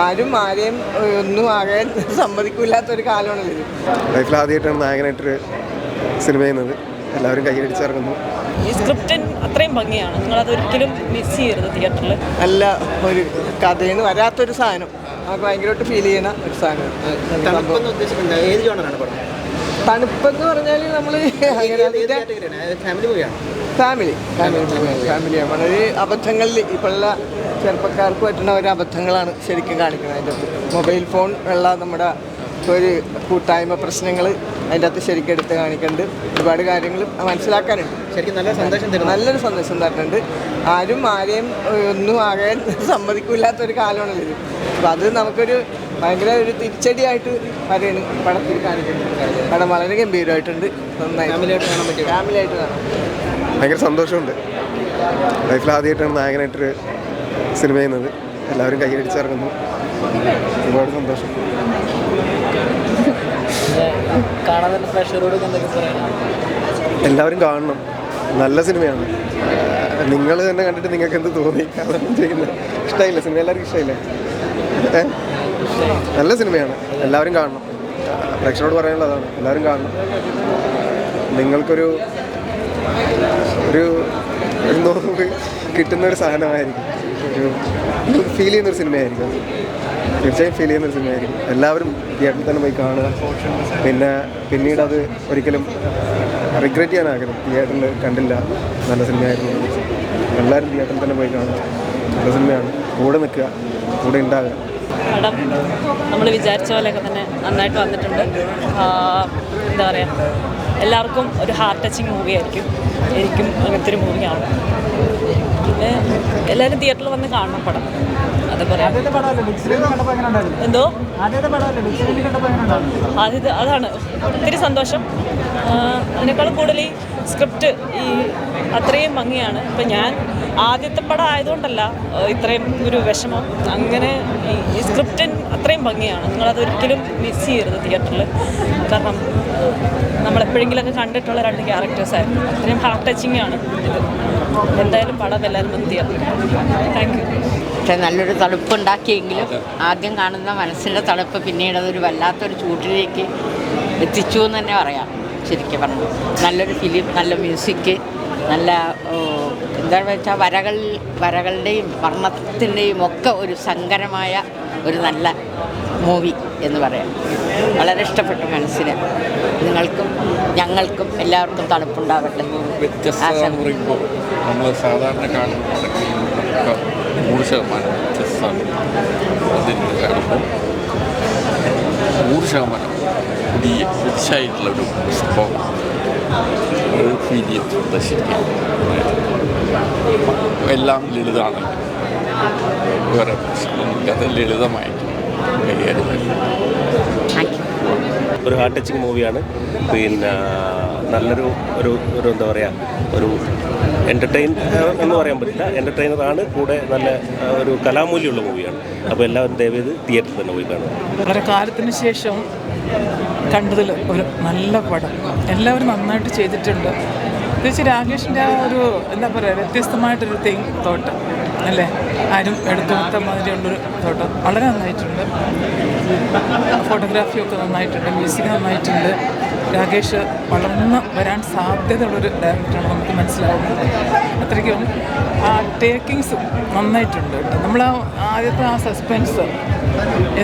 ആരും ആരെയും ഒന്നും ആകാൻ സമ്മതിക്കില്ലാത്തൊരു കാലമാണല്ലോ ഇത്. ലൈഫിൽ ആദ്യമായിട്ടാണ് നായകനായിട്ടൊരു സിനിമ ചെയ്യുന്നത്. എല്ലാവരും കൈയടിച്ചിറങ്ങുന്നു ഈ സ്ക്രിപ്റ്റ് അത്രയും ഭംഗിയാണ്. നിങ്ങളത് ഒരിക്കലും മിസ് ചെയ്യരുത് തിയേറ്ററിൽ നല്ല ഒരു കഥയിൽ നിന്ന് വരാത്തൊരു സാധനം. നമുക്ക് ഭയങ്കരമായിട്ട് ഫീൽ ചെയ്യുന്ന ഒരു സാധനം. ഏത് ജോണറാണ് പടം? തണുപ്പെന്ന് പറഞ്ഞാൽ നമ്മൾ ഫാമിലി ഫാമിലി ഫാമിലി ഫാമിലിയാണ് വളരെ അബദ്ധങ്ങളിൽ ഇപ്പോഴുള്ള ചെറുപ്പക്കാർക്ക് പറ്റുന്ന ഒരു അബദ്ധങ്ങളാണ് ശരിക്കും കാണിക്കുന്നത് അതിന്റെ അകത്ത്. മൊബൈൽ ഫോൺ ഉള്ള നമ്മുടെ ഒരു കൂട്ടായ്മ പ്രശ്നങ്ങൾ അതിന്റെ അകത്ത് ശരിക്കും എടുത്ത് കാണിക്കുന്നുണ്ട്. ഒരുപാട് കാര്യങ്ങൾ മനസ്സിലാക്കാനുണ്ട്. ശരിക്കും നല്ല സന്ദേശം തരുന്നു. നല്ലൊരു സന്ദേശം തരുന്നുണ്ട്. ആരും ആരെയും ഒന്നും ആകാൻ സമ്മതിക്കില്ലാത്തൊരു കാലമാണല്ലോ ഇത്. അപ്പം അത് നമുക്കൊരു ഭയങ്കര ഒരു തിരിച്ചടിയായിട്ട് വരെയാണ് പടത്തിൽ കാണിക്കുന്നത് പടം വളരെ ഗംഭീരമായിട്ടുണ്ട്. നന്നായി. ഫാമിലിയായിട്ട് കാണാൻ പറ്റിയ ഫാമിലി ആയിട്ട് കാണാം. ഭയങ്കര സന്തോഷമുണ്ട്. ലൈഫിൽ ആദ്യമായിട്ടാണ് നായകനായിട്ടൊരു സിനിമ ചെയ്യുന്നത് എല്ലാവരും കൈയടിച്ചിറങ്ങുന്നു ഒരുപാട് സന്തോഷം. എല്ലാവരും കാണണം. നല്ല സിനിമയാണ്. നിങ്ങൾ തന്നെ കണ്ടിട്ട് നിങ്ങൾക്ക് എന്ത് തോന്നി? അതൊന്നും ചെയ്യുന്നത് ഇഷ്ടമായില്ല. സിനിമ എല്ലാവർക്കും ഇഷ്ടമായില്ലേ? നല്ല സിനിമയാണ്. എല്ലാവരും കാണണം. പ്രേക്ഷകരോട് പറയാനുള്ളതാണ് എല്ലാവരും കാണണം. നിങ്ങൾക്കൊരു ഒരു നോവ് കിട്ടുന്ന ഒരു സാധനമായിരിക്കും. ഒരു ഫീൽ ചെയ്യുന്നൊരു സിനിമയായിരിക്കും അത്. തീർച്ചയായും ഫീൽ ചെയ്യുന്ന ഒരു സിനിമയായിരിക്കും എല്ലാവരും തിയേറ്ററിൽ തന്നെ പോയി കാണുക. പിന്നെ പിന്നീട് അത് ഒരിക്കലും റിഗ്രറ്റ് ചെയ്യാനാകരുത് തിയേറ്ററിൽ കണ്ടില്ല. നല്ല സിനിമയായിരുന്നു എല്ലാവരും തിയേറ്ററിൽ തന്നെ പോയി കാണുക. നല്ല സിനിമയാണ് കൂടെ നിൽക്കുക. കൂടെ ഉണ്ടാകുക. നമ്മൾ വിചാരിച്ച പോലെയൊക്കെ തന്നെ നന്നായിട്ട് വന്നിട്ടുണ്ട്. എന്താ പറയുക എല്ലാവർക്കും ഒരു ഹാർട്ട് ടച്ചിങ് മൂവി ആയിരിക്കും. എനിക്കും അങ്ങനത്തെ ഒരു മൂവിയാണ് എല്ലാവരും തിയേറ്ററിൽ വന്ന് കാണണം പടം. അത് പറയാം. എന്തോ? ആദ്യത്തെ അതാണ്. ഒത്തിരി സന്തോഷം. അതിനേക്കാളും കൂടുതൽ ഈ സ്ക്രിപ്റ്റ് ഈ അത്രയും ഭംഗിയാണ്. ഇപ്പം ഞാൻ ആദ്യത്തെ പടം ആയതുകൊണ്ടല്ല ഇത്രയും ഒരു വിഷമം. അങ്ങനെ ഈ സ്ക്രിപ്റ്റിൻ സ്ക്രിപ്റ്റ് അത്രയും ഭംഗിയാണ്. നിങ്ങളതൊരിക്കലും മിസ് ചെയ്യരുത് തിയേറ്ററിൽ കാരണം നമ്മൾ എപ്പോഴെങ്കിലുമൊക്കെ കണ്ടിട്ടുള്ള രണ്ട് ക്യാരക്ടേഴ്സ് ആയിരുന്നു. അത്രയും ഹാർട്ട് ടച്ചിങ് ആണ് എന്തായാലും പടം എല്ലാവരും വന്ന് താങ്ക് യു പക്ഷെ നല്ലൊരു തണുപ്പുണ്ടാക്കിയെങ്കിലും ആദ്യം കാണുന്ന മനസ്സിന്റെ തണുപ്പ് പിന്നീട് അതൊരു വല്ലാത്തൊരു ചൂട്ടിലേക്ക് എത്തിച്ചു എന്ന് തന്നെ പറയാം. ശരിക്കും പറഞ്ഞു. നല്ലൊരു ഫിലിം നല്ല മ്യൂസിക് നല്ല എന്താണെന്ന് വെച്ചാൽ വരകൾ വരകളുടെയും വർണത്തിന്റെയും ഒക്കെ ഒരു സങ്കരമായ ഒരു നല്ല മൂവി എന്ന് പറയാം. വളരെ ഇഷ്ടപ്പെട്ട മനസ്സിന്. നിങ്ങൾക്കും ഞങ്ങൾക്കും എല്ലാവർക്കും തണുപ്പുണ്ടാവട്ടെ. പറയുമ്പോൾ നമ്മൾ സാധാരണ കാണുന്ന നൂറ് ശതമാനം വ്യത്യസ്തമാണ്. അതിന് കാണുമ്പോൾ നൂറ് ശതമാനം പുതിയ ഫ്രഷായിട്ടുള്ള ഒരു സംഭവം ഒരു ഫീൽ ശരിക്കും എല്ലാം ലളിതമാണ് കൈകാര്യം ഒരു ഹാർട്ട് ടച്ചിങ് മൂവിയാണ്. പിന്നെ നല്ലൊരു ഒരു ഒരു എന്താ പറയുക ഒരു എന്റർടൈൻ എന്ന് പറയാൻ പറ്റില്ല. എന്റർടൈനറാണ് കൂടെ നല്ല ഒരു കലാമൂല്യമുള്ള മൂവിയാണ്. അപ്പോൾ എല്ലാവരും ദയവേത് തിയേറ്ററിൽ തന്നെ പോയി കാണുക. വളരെ കാലത്തിന് ശേഷം കണ്ടതിൽ ഒരു നല്ല പടം. എല്ലാവരും നന്നായിട്ട് ചെയ്തിട്ടുണ്ട്. തീർച്ചയായും രാകേഷിന്റെ ആ ഒരു എന്താ പറയുക വ്യത്യസ്തമായിട്ടൊരു തിങ് തോട്ടം. അല്ലേ ആരും എടുത്തെടുത്ത മാതിരിയുള്ളൊരു ഫോട്ടോ. വളരെ നന്നായിട്ടുണ്ട്. ഫോട്ടോഗ്രാഫിയൊക്കെ നന്നായിട്ടുണ്ട്. മ്യൂസിക് നന്നായിട്ടുണ്ട്. രാകേഷ് വളർന്ന് വരാൻ സാധ്യതയുള്ളൊരു ഡയറക്ടറാണ് നമുക്ക് മനസ്സിലാവുന്നത്. അത്രയ്ക്കും ആ ടേക്കിങ്സ് നന്നായിട്ടുണ്ട് നമ്മൾ ആ ആദ്യത്തെ ആ സസ്പെൻസ്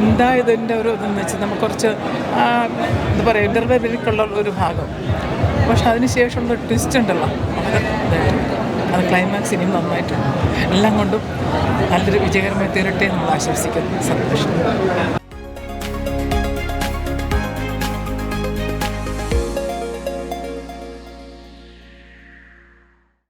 എന്താ ഇതിന്റെ ഒരു ഇതെന്ന് വെച്ചാൽ നമുക്ക് കുറച്ച് എന്താ പറയുക ഇന്റർവെല്ലിലേക്കുള്ള ഒരു ഭാഗം. പക്ഷെ അതിന് ശേഷമുള്ള ട്വിസ്റ്റ് ഉണ്ടല്ലോ. വളരെ ഇതായിട്ടുണ്ട്. അത് ക്ലൈമാക്സ് ഇനിയും നന്നായിട്ടുണ്ട്. എല്ലാം കൊണ്ടും നല്ലൊരു വിജയകരമായി തീരട്ടെ നമ്മൾ ആശംസിക്കുന്നു. സന്തോഷം.